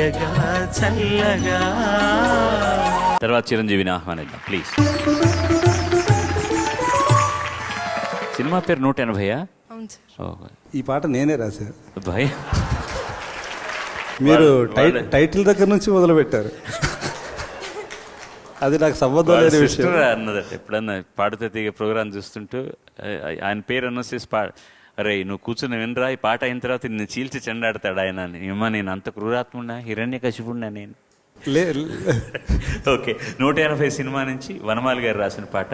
తీయగా చల్లగా. తర్వాత చిరంజీవిని ఆహ్వానిద్దాం ప్లీజ్ సినిమా పేరు నూట ఎనభైయా? అవును సార్. ఓ, ఈ పాట నేనే రాశాను భయ్. మీరు టైటిల్ దగ్గర నుంచి మొదలు పెట్టారు అది నాకు సంబంధం లేని విషయం. అన్నదట ఎప్పుడన్నా పాడుతా తీగ ప్రోగ్రామ్ చూస్తుంటూ ఆయన పేరు అనౌన్స్ చేసి అరే నువ్వు కూర్చుని వినరా ఈ పాట అయిన తర్వాత నిన్ను చీల్చి చెండాడతాడు ఆయన ఏమా నేను అంత క్రూరాత్మున్నా హిరణ్య కశిపుణ్ణా నేను? లే ఓకే నూట ఎనభై సినిమా నుంచి వనమాలి గారు రాసిన పాట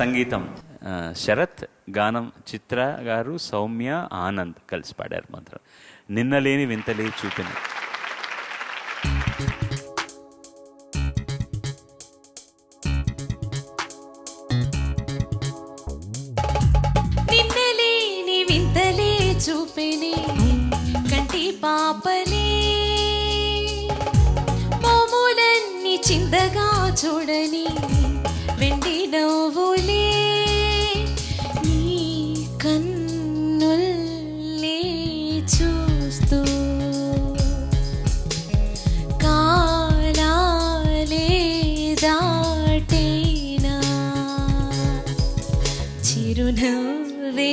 సంగీతం శరత్ గానం చిత్ర గారు సౌమ్య ఆనంద్ కలిసి పాడారు మాత్రం. నిన్నలేని వింతలే చూపిన. చూపెనే కంటి పాపలే మోములన్నీ చిందగా చూడని వెండి నవ్వులే. నీ కన్నుల్లే చూస్తూ కాలాలే దాటేనా. చిరునవ్వే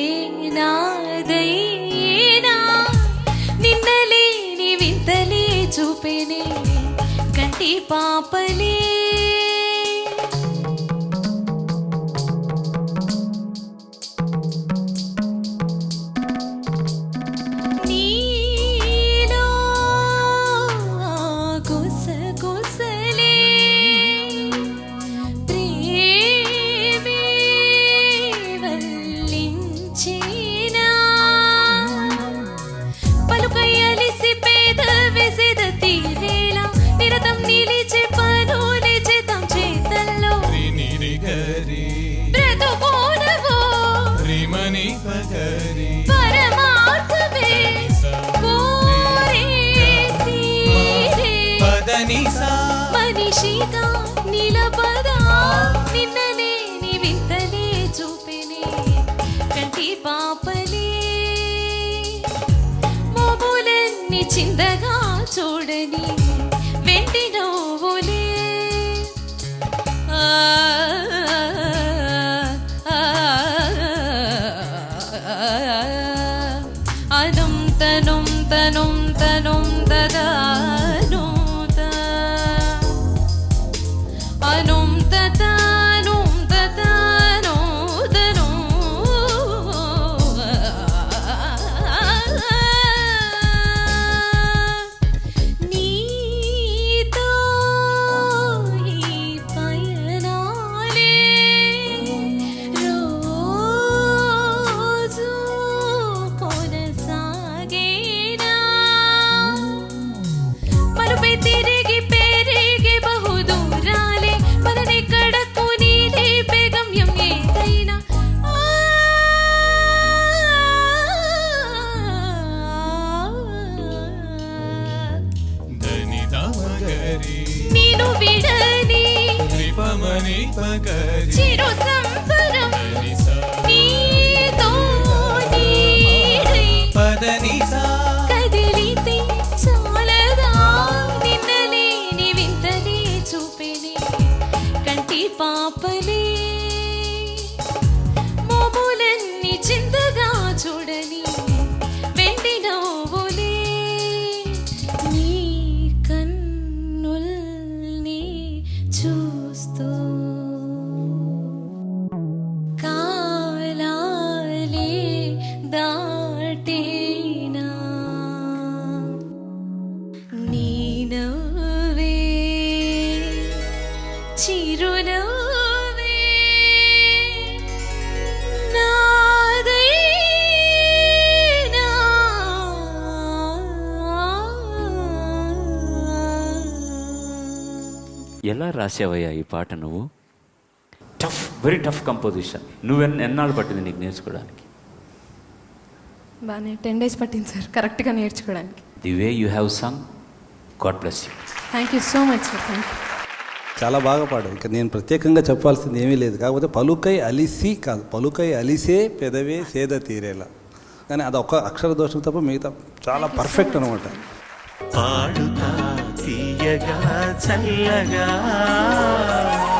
కంటి మనిషిగా నిలబదా నిన్నలేని వింతలే చూపినే కంటి పాపలే మోములన్నీ చిందగా చూడని వెంటి నవ్వులే ఆ, ఆ, అనం తనం తనం తనం నేను విడని చిరు సంబరం నీతో నీడై కదిలితే చాలదా? నిన్నలేని వింతలే చూపినే. కంటి పాపలే చిరునవ్వే. ఎలా రాసావయ్యా ఈ పాట నువ్వు? టఫ్ వెరీ టఫ్ కంపోజిషన్ నువ్వు ఎన్ ఎన్నాళ్ళు పట్టింది నీకు నేర్చుకోవడానికి? బాగానే టెన్ డేస్ పట్టింది సార్ కరెక్ట్గా నేర్చుకోవడానికి. The way you have sung God bless you thank you so much sir thank you చాలా బాగా పాడావు. ఇంకా నేను ప్రత్యేకంగా చెప్పాల్సింది ఏమీ లేదు. కాకపోతే పలుకై అలిసి కాదు. పలుకై అలిసే పెదవే సేద తీరేలా. కానీ అది ఒక అక్షర దోషం తప్ప మిగతా చాలా పర్ఫెక్ట్ అనమాట పాడుతా తీయగా చల్లగా.